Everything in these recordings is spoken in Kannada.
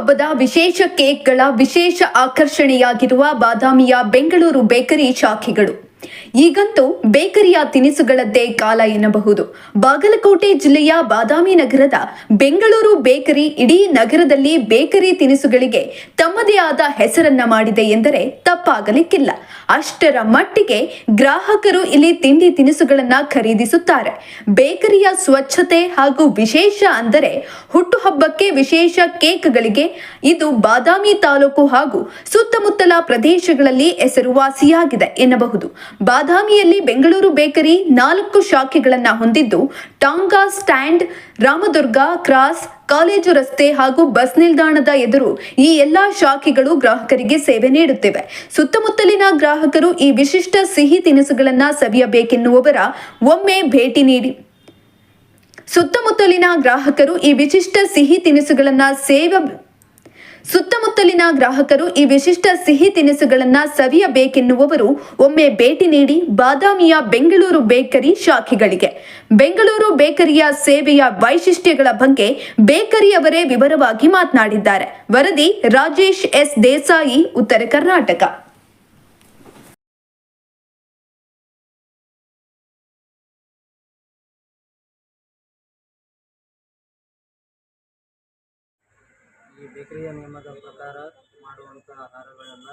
ಹುಟ್ಟುಹಬ್ಬದ ವಿಶೇಷ ಕೇಕ್ಗಳ ವಿಶೇಷ ಆಕರ್ಷಣೆಯಾಗಿರುವ ಬಾದಾಮಿಯ ಬೆಂಗಳೂರು ಬೇಕರಿ ಶಾಖೆಗಳು. ಈಗಂತೂ ಬೇಕರಿಯ ತಿನಿಸುಗಳದ್ದೇ ಕಾಲ ಎನ್ನಬಹುದು. ಬಾಗಲಕೋಟೆ ಜಿಲ್ಲೆಯ ಬಾದಾಮಿ ನಗರದ ಬೆಂಗಳೂರು ಬೇಕರಿ ಇಡೀ ನಗರದಲ್ಲಿ ಬೇಕರಿ ತಿನಿಸುಗಳಿಗೆ ತಮ್ಮದೇ ಆದ ಹೆಸರನ್ನ ಮಾಡಿದೆ ಎಂದರೆ ತಪ್ಪಾಗಲಿಕ್ಕಿಲ್ಲ. ಅಷ್ಟರ ಮಟ್ಟಿಗೆ ಗ್ರಾಹಕರು ಇಲ್ಲಿ ತಿಂಡಿ ತಿನಿಸುಗಳನ್ನ ಖರೀದಿಸುತ್ತಾರೆ. ಬೇಕರಿಯ ಸ್ವಚ್ಛತೆ ಹಾಗೂ ವಿಶೇಷ ಅಂದರೆ ಹುಟ್ಟುಹಬ್ಬಕ್ಕೆ ವಿಶೇಷ ಕೇಕ್ಗಳಿಗೆ ಇದು ಬಾದಾಮಿ ತಾಲೂಕು ಹಾಗೂ ಸುತ್ತಮುತ್ತಲ ಪ್ರದೇಶಗಳಲ್ಲಿ ಹೆಸರುವಾಸಿಯಾಗಿದೆ ಎನ್ನಬಹುದು. ಬಾದಾಮಿಯಲ್ಲಿ ಬೆಂಗಳೂರು ಬೇಕರಿ ನಾಲ್ಕು ಶಾಖೆಗಳನ್ನು ಹೊಂದಿದ್ದು tonga stand, Ramdurg cross, college ರಸ್ತೆ ಹಾಗೂ ಬಸ್ ನಿಲ್ದಾಣದ ಎದುರು ಈ ಎಲ್ಲಾ ಶಾಖೆಗಳು ಗ್ರಾಹಕರಿಗೆ ಸೇವೆ ನೀಡುತ್ತಿವೆ. ಸುತ್ತಮುತ್ತಲಿನ ಗ್ರಾಹಕರು ಈ ವಿಶಿಷ್ಟ ಸಿಹಿ ತಿನಿಸುಗಳನ್ನು ಸವಿಯಬೇಕೆನ್ನುವವರ ಒಮ್ಮೆ ಭೇಟಿ ನೀಡಿ ಸುತ್ತಮುತ್ತಲಿನ ಗ್ರಾಹಕರು ಈ ವಿಶಿಷ್ಟ ಸಿಹಿ ತಿನಿಸುಗಳನ್ನು ಸೇವ ಸುತ್ತಮುತ್ತಲಿನ ಗ್ರಾಹಕರು ಈ ವಿಶಿಷ್ಟ ಸಿಹಿ ತಿನಿಸುಗಳನ್ನ ಸವಿಯಬೇಕೆನ್ನುವವರು ಒಮ್ಮೆ ಭೇಟಿ ನೀಡಿ ಬಾದಾಮಿಯ ಬೆಂಗಳೂರು ಬೇಕರಿ ಶಾಖೆಗಳಿಗೆ. ಬೆಂಗಳೂರು ಬೇಕರಿಯ ಸೇವೆಯ ವೈಶಿಷ್ಟ್ಯಗಳ ಬಗ್ಗೆ ಬೇಕರಿಯವರೇ ವಿವರವಾಗಿ ಮಾತನಾಡಿದ್ದಾರೆ. ವರದಿ ರಾಜೇಶ್ ಎಸ್ ದೇಸಾಯಿ, ಉತ್ತರ ಕರ್ನಾಟಕ. ಈ ಬೇಕರಿಯ ನಿಯಮದ ಪ್ರಕಾರ ಮಾಡುವಂಥ ಆಹಾರಗಳೆಲ್ಲ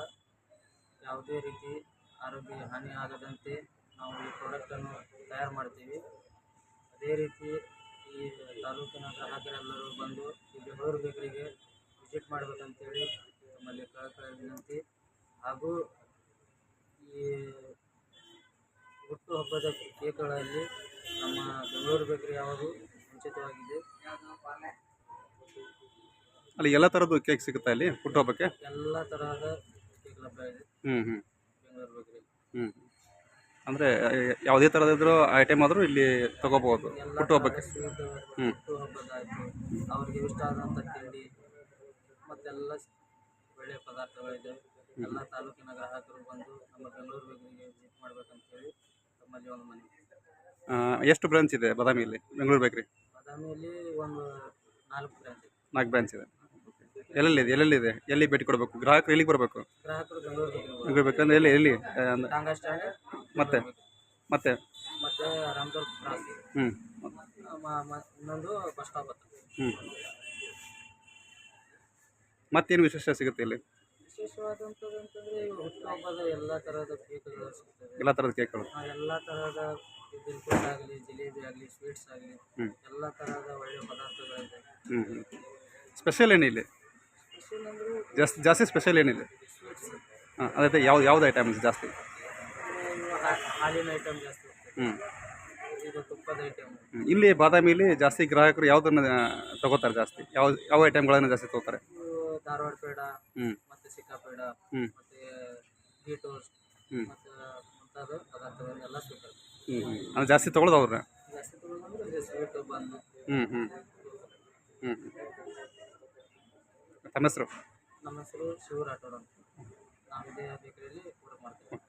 ಯಾವುದೇ ರೀತಿ ಆರೋಗ್ಯ ಹಾನಿ ಆಗದಂತೆ ನಾವು ಈ ಪ್ರಾಡಕ್ಟನ್ನು ತಯಾರು ಮಾಡ್ತೀವಿ. ಅದೇ ರೀತಿ ಈ ತಾಲೂಕಿನ ಗ್ರಾಹಕರೆಲ್ಲರೂ ಬಂದು ಈ ಬೆಂಗಳೂರು ಬೇಕರಿಗೆ ವಿಸಿಟ್ ಮಾಡಬೇಕಂತೇಳಿ ನಮ್ಮಲ್ಲಿ ಕಳಕಳ ವಿನಂತಿ. ಹಾಗೂ ಈ ಹುಟ್ಟುಹಬ್ಬದ ಕೇಕ್ಗಳಲ್ಲಿ ನಮ್ಮ ಬೆಂಗಳೂರು ಬೇಕರಿ ಯಾವಾಗಲೂ ಮುಂಚಿತವಾಗಿದೆ. ಅಲ್ಲಿ ಎಲ್ಲ ಥರದ್ದು ಕೇಕ್ ಸಿಗುತ್ತಾ ಇಲ್ಲಿ ಹುಟ್ಟುಹಬ್ಬಕ್ಕೆ ಎಲ್ಲ ತರಹದ ಕೇಕ್ ಲಭ್ಯ ಇದೆ. ಹ್ಞೂ ಹ್ಞೂ ಬೆಂಗಳೂರು ಬೇಕರಿ. ಹ್ಞೂ ಅಂದರೆ ಯಾವುದೇ ಥರದಿದ್ರು ಐಟಮ್ ಆದರೂ ಇಲ್ಲಿ ತಗೋಬೋದು ಎಲ್ಲ ಹುಟ್ಟುಹಬ್ಬಕ್ಕೆ ಸ್ವೀಟ್ ಹ್ಮ್. ಹುಟ್ಟುಹಬ್ಬದ ಆಯಿತು ಅವ್ರಿಗೆ ಇಷ್ಟ ಆದಂಥ ತಿಂಡಿ ಮತ್ತೆಲ್ಲ ಒಳ್ಳೆಯ ಪದಾರ್ಥಗಳಿದೆ. ಎಲ್ಲ ತಾಲೂಕಿನ ಗ್ರಾಹಕರು ಬಂದು ನಮ್ಮ ಬೆಂಗಳೂರು ಬೇಕರಿಗೆ ವಿಸಿಟ್ ಮಾಡ್ಬೇಕಂತೇಳಿ ತಮ್ಮಲ್ಲಿ ಒಂದು ಮನೆ ಎಷ್ಟು ಬ್ರಾಂಚ್ ಇದೆ ಬಾದಾಮಿಯಲ್ಲಿ ಬೆಂಗಳೂರು ಬೇಕ್ರಿ? ಬಾದಾಮಿಯಲ್ಲಿ ಒಂದು ನಾಲ್ಕು ಬ್ರ್ಯಾಂಚ್ ಇದೆ. ನಾಲ್ಕು ಬ್ರಾಂಚ್ ಇದೆ. ಎಲ್ಲೆಲ್ಲಿದೆ? ಎಲ್ಲೆಲ್ಲಿದೆ? ಎಲ್ಲಿ ಭೇಟಿ ಕೊಡಬೇಕು? ಗ್ರಾಹಕರು ಎಲ್ಲಿಗೆ ಬರಬೇಕು? ಗ್ರಾಹಕರು ಬೆಂಗಳೂರು ಬೇಕಂದ್ರೆ ಎಲ್ಲಿ ಎಲ್ಲಿ? ಆ, ಅಂದ್- ಟಾಂಗಾ ಸ್ಟ್ಯಾಂಡ್. ಮತ್ತೆ ಮತ್ತೆ? ಮತ್ತು ರಾಮದುರ್ಗ ಕ್ರಾಸ್ ಹ್ಞೂ ಮ- ಮ- ಇನ್ನೊಂದು ಬಸ್ ಸ್ಟಾಪ್ ಹತ್ರ. ಹ್ಞೂ ಮತ್ತೇನು ವಿಶೇಷ ಸಿಗುತ್ತೆ ಇಲ್ಲಿ? ವಿಶೇಷವಾದಂಥದ್ದು ಅಂತಂದರೆ ಹುಟ್ಟುಹಬ್ಬದ ಎಲ್ಲ ಥರದ ಕೇಕ್ಗಳು ಸಿಗ್ತವೆ. ಎಲ್ಲ ಥರದ ಕೇಕ್ಗಳು. ಆ ಎಲ್ಲ ದಿಲ್ಕುಟ್ ಆಗಲಿ ಜಿಲೇಬಿ ಆಗಲಿ ಸ್ವೀಟ್ಸ್ ಆಗಲಿ ಹ್ಮ್. ಎಲ್ಲ ತರಹದ ಒಳ್ಳೆಯ ಪದಾರ್ಥಗಳಿದೆ ಹ್ಞೂ ಹ್ಞೂ ಸ್ಪೆಷಲ್ ಏನಿಲ್ಲ. ಜಾಸ್ತಿ ಜಾಸ್ತಿ ಸ್ಪೆಷಲ್ ಏನಿಲ್ಲ. ಹಾಂ ಅದೇ ಯಾವ್ದು ಯಾವ್ದು ಐಟಮ್ಸ್ ಜಾಸ್ತಿ? ಹಾಲಿನ ಐಟಮ್ ಜಾಸ್ತಿ ಹ್ಞೂ ಇಲ್ಲಿ ಬಾದಾಮಿಲಿ ಜಾಸ್ತಿ ಗ್ರಾಹಕರು ಯಾವುದನ್ನು ತಗೋತಾರೆ ಜಾಸ್ತಿ? ಯಾವ ಯಾವ ಐಟಮ್ಗಳನ್ನು ಜಾಸ್ತಿ ತಗೋತಾರೆ? ಧಾರವಾಡ ಪೇಡ ಹ್ಞೂ ಮತ್ತು ಸಿಕ್ಕಾ ಪೇಡ ಹ್ಞೂ ಮತ್ತು ಗೀ ಟೋಸ್ಟ್ ಹ್ಞೂ ಮತ್ತು ಮುಂತಾದ ಪದಾರ್ಥಗಳನ್ನೆಲ್ಲ ಸಿಗ್ತದೆ ಹ್ಞೂ ಹ್ಞೂ ಜಾಸ್ತಿ ತೊಗೊಳೋದು ಅವ್ರನ್ನ? ಜಾಸ್ತಿ ತಗೊಳ್ಳೋದಂದ್ರೆ ಇದು ಸ್ವೀಟು ಬಂದು. ಹ್ಞೂ ಹ್ಞೂ ಹ್ಞೂ ತಮ್ಮ ಹೆಸರು? ನಮ್ಮ ಹೆಸರು ಶಿವ ಅಂತ. ನಾವು ಇದೇ ಬೇಕರಿಯಲ್ಲಿ ಕೂಡ ಮಾಡ್ತೀವಿ.